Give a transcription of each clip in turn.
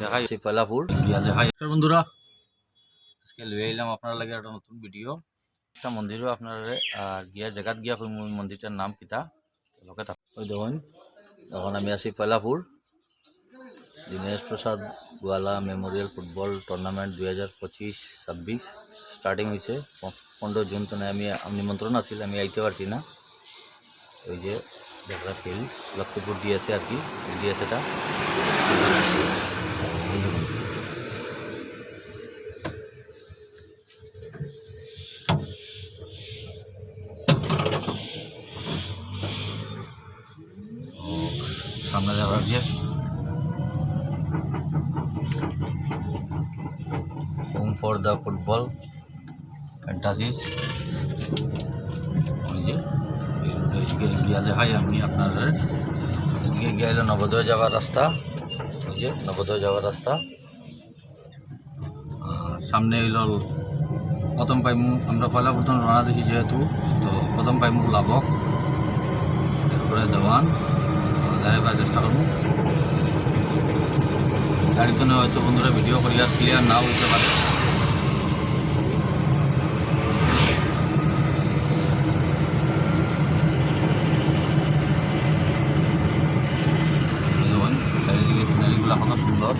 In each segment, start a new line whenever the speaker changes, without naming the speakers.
দেখাই সেই পয়লাপুর দেখাই। বন্ধুরা, আজকে লয়ে এলাম আপনার লাগে একটা নতুন ভিডিও। একটা মন্দিরও আপনার গিয়া জায়গাত গিয়া মন্দিরটার নাম কিতা? লোকে ওই দেখুন এখন আমি আছি Paylapur Dinesh Prasad Goala memorial football tournament দুই হাজার পঁচিশ, ছাব্বিশ। স্টার্টিং হয়েছে পনেরো জুন তো আমি নিমন্ত্রণ আছিল, আমি আইতে পারছি না। ওই যে দেখা ফিল্ড লক্ষ্মীপুর দিয়েছে আর কি দিয়েছে এটা সামনে যাওয়ার যে home for the football fantasies ওই যে এই রোডে এদিকে গিয়া দেখাই আমি আপনার এদিকে গিয়া হলো নবোদয় যাওয়ার রাস্তা ওই যে নবোদয় যাওয়ার রাস্তা। সামনে হইল প্রথম পাইমু, আমরা পয়লা প্রথম রানা দেখি যেহেতু, তো প্রথম পাইমু লাভক এরপরে দেওয়ান দেখাইবার চেষ্টা করব। গাড়িতে হয়তো বন্ধুরা ভিডিও করি আর ক্লিয়ার না হইতে পারে দেখুন চারিদিকে সিনারিগুলো কত সুন্দর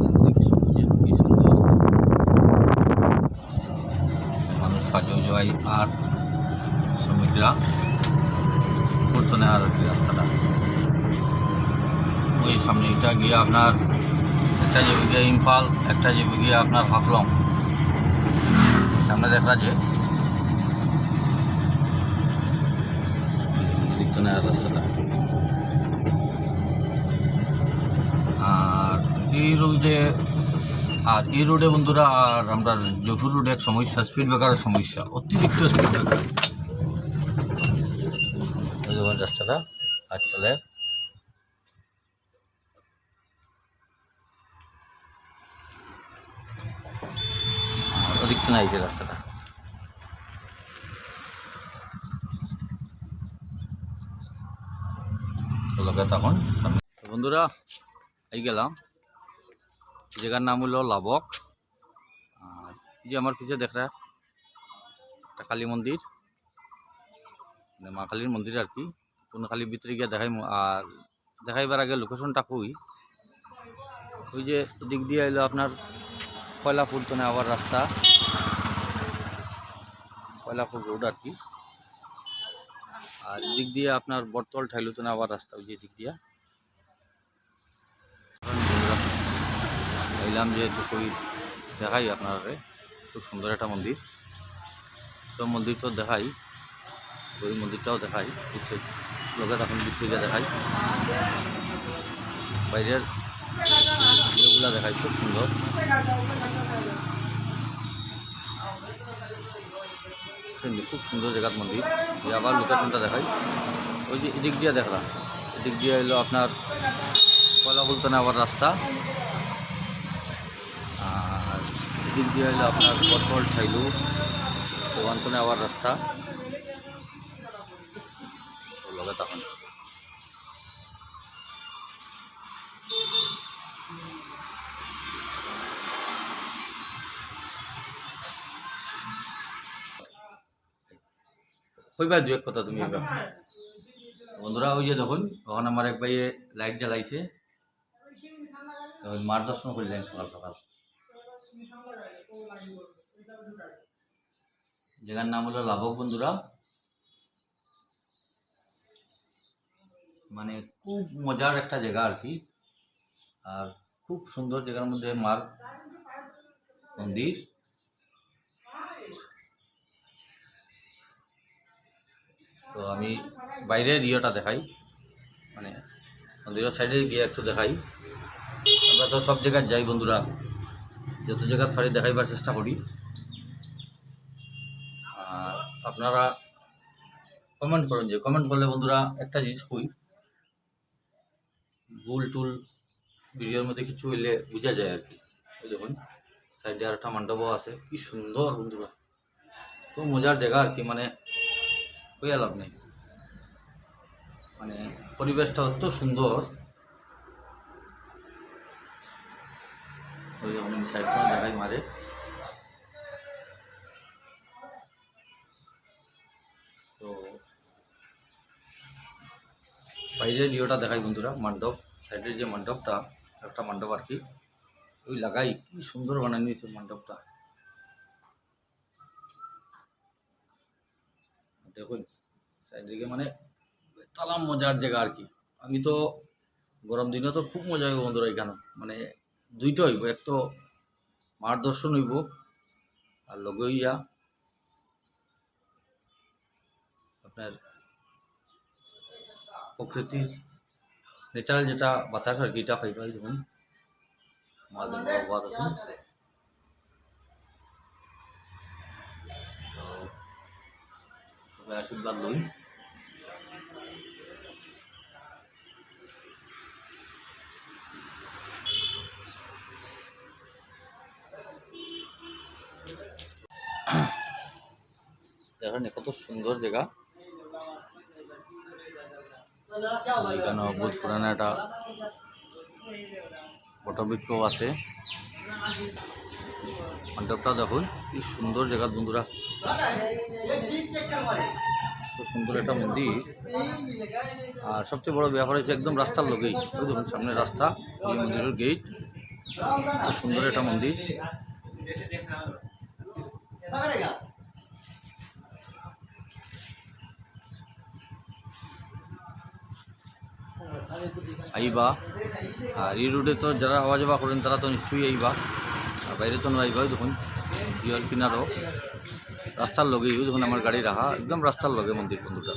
চারিদিকে সবুজে কি সুন্দর মানুষ কাজেও যাওয়াই আর শ্রমিকরা কি রাস্তাটা ওই সামনে এটা গিয়ে আপনার একটা যাবে গিয়ে ইম্পাল একটা যাবে গিয়ে আপনার হাফলং। সামনে দেখা যে রাস্তাটা আর এই রোডে আর এই রোডে বন্ধুরা, আর আমরা জয়পুর রোডে এক সমস্যা স্পিড ব্রেকারের সমস্যা, অতিরিক্ত স্পিড ব্রেকার দেখুন রাস্তাটা আর চলে নাই যে রাস্তাটা। তখন বন্ধুরা, এই গেলাম। জায়গার নাম হলো লাবক। আর যে আমার পিছিয়ে দেখা একটা কালী মন্দির। মানে মা কালীর মন্দির আর কি। কোনো কালীর ভিতরে গিয়ে দেখাই আর দেখাইবার আগে লোকেশনটা কই? ওই যে দিক দিয়ে এলো আপনার কয়লাপুর তো আবার রাস্তা? কয়লাপুর রোড আর কি। আর দিক দিয়ে আপনার বটতল ঠাইলো তো আবার রাস্তা, ওই যে দিক দিয়া। এলাম যেহেতু কই দেখাই আপনার, খুব সুন্দর একটা মন্দির। সব মন্দির তো দেখাই, ওই মন্দিরটাও দেখাই লোকের এখন ভিতরে দেখাই বাইরের এগুলা দেখাই খুব সুন্দর। খুব সুন্দর জায়গার মন্দির। আবার লোকেশনটা দেখাই। ওই যে এদিক দিয়ে দেখলাম। এদিক দিয়ে এলো আপনার কয়লা বলতনে আবার রাস্তা। আর এদিক দিয়ে এলো আপনার বটল ঠাইলু ওখানতনে আবার রাস্তা। লগে তখন। কইবার দু এক কথা তুমি বন্ধুরা ওই যে দেখুন তখন আমার এক ভাইয়ে লাইট জ্বালাইছে। তো ওই মার দর্শন করলেন সকাল সকাল। জায়গার নাম হলো লাভক বন্ধুরা মানে খুব মজার একটা জায়গা আর কি। আর খুব সুন্দর জায়গার মধ্যে মার মন্দির। তো আমি বাইরের ইয়েটা দেখাই। মানে মন্দিরের সাইডে গিয়ে একটু দেখাই। আমরা তো সব জায়গায় যাই বন্ধুরা। যত জায়গায় পারি দেখাইবার চেষ্টা করি। আর আপনারা কমেন্ট করুন যে কমেন্ট করলে বন্ধুরা একটা জিনিস কই? ভুল টুল ভিডিওর মধ্যে কিছু হইলে বোঝা যায় আর কি। ওই দেখুন, সাইডে আর একটা মণ্ডপও আছে। কি সুন্দর বন্ধুরা। তো মজার জায়গা আর কি মানে কইয়া লাভ নেই। মানে পরিবেশটা অত সুন্দর। ওই আমি সাইড থেকে দেখাই মারে। তো বাইরের ভিউটা দেখাই বন্ধুরা, মণ্ডপ। সাইডের যে মণ্ডপটা, একটা মণ্ডপ আর কি, ওই লাগাই, কি সুন্দর বানানো হয়েছে মণ্ডপটা। দেখুন, চারিদিকে মানে তালাম মজার জায়গা আর কি। আমি তো গরম দিনে তো খুব মজা হইব বন্ধুরা এখানে। মানে দুইটা হইব, এক তো মার দর্শন হইব, আর লগে হইয়া আপনার প্রকৃতির ন্যাচারাল যেটা বাতাস আর কি এটা পাইবা এই দেখুন আছে আশীর্বাদ লই দেখেন কত সুন্দর জায়গা। এখানে বহুত পুরানো একটা বটবৃক্ষ আছে। মণ্ডপটা দেখুন, কি সুন্দর জায়গা বন্ধুরা। খুব সুন্দর একটা মন্দির। আর সবচেয়ে বড় ব্যাপার হচ্ছে একদম রাস্তার লোকেই। দেখুন, সামনে রাস্তা, এই মন্দিরের গেট। খুব সুন্দর একটা মন্দির। আইবা। আর এই রোডে তো যারা আওয়া যাওয়া করেন, তারা তো নিশ্চয়ই আইবা। আর বাইরে তো আইবা দেখুন দিয়াল কিনারও। রাস্তার লগেই দেখুন, আমার গাড়ি রাখা একদম রাস্তার লগে মন্দির বন্ধুটা।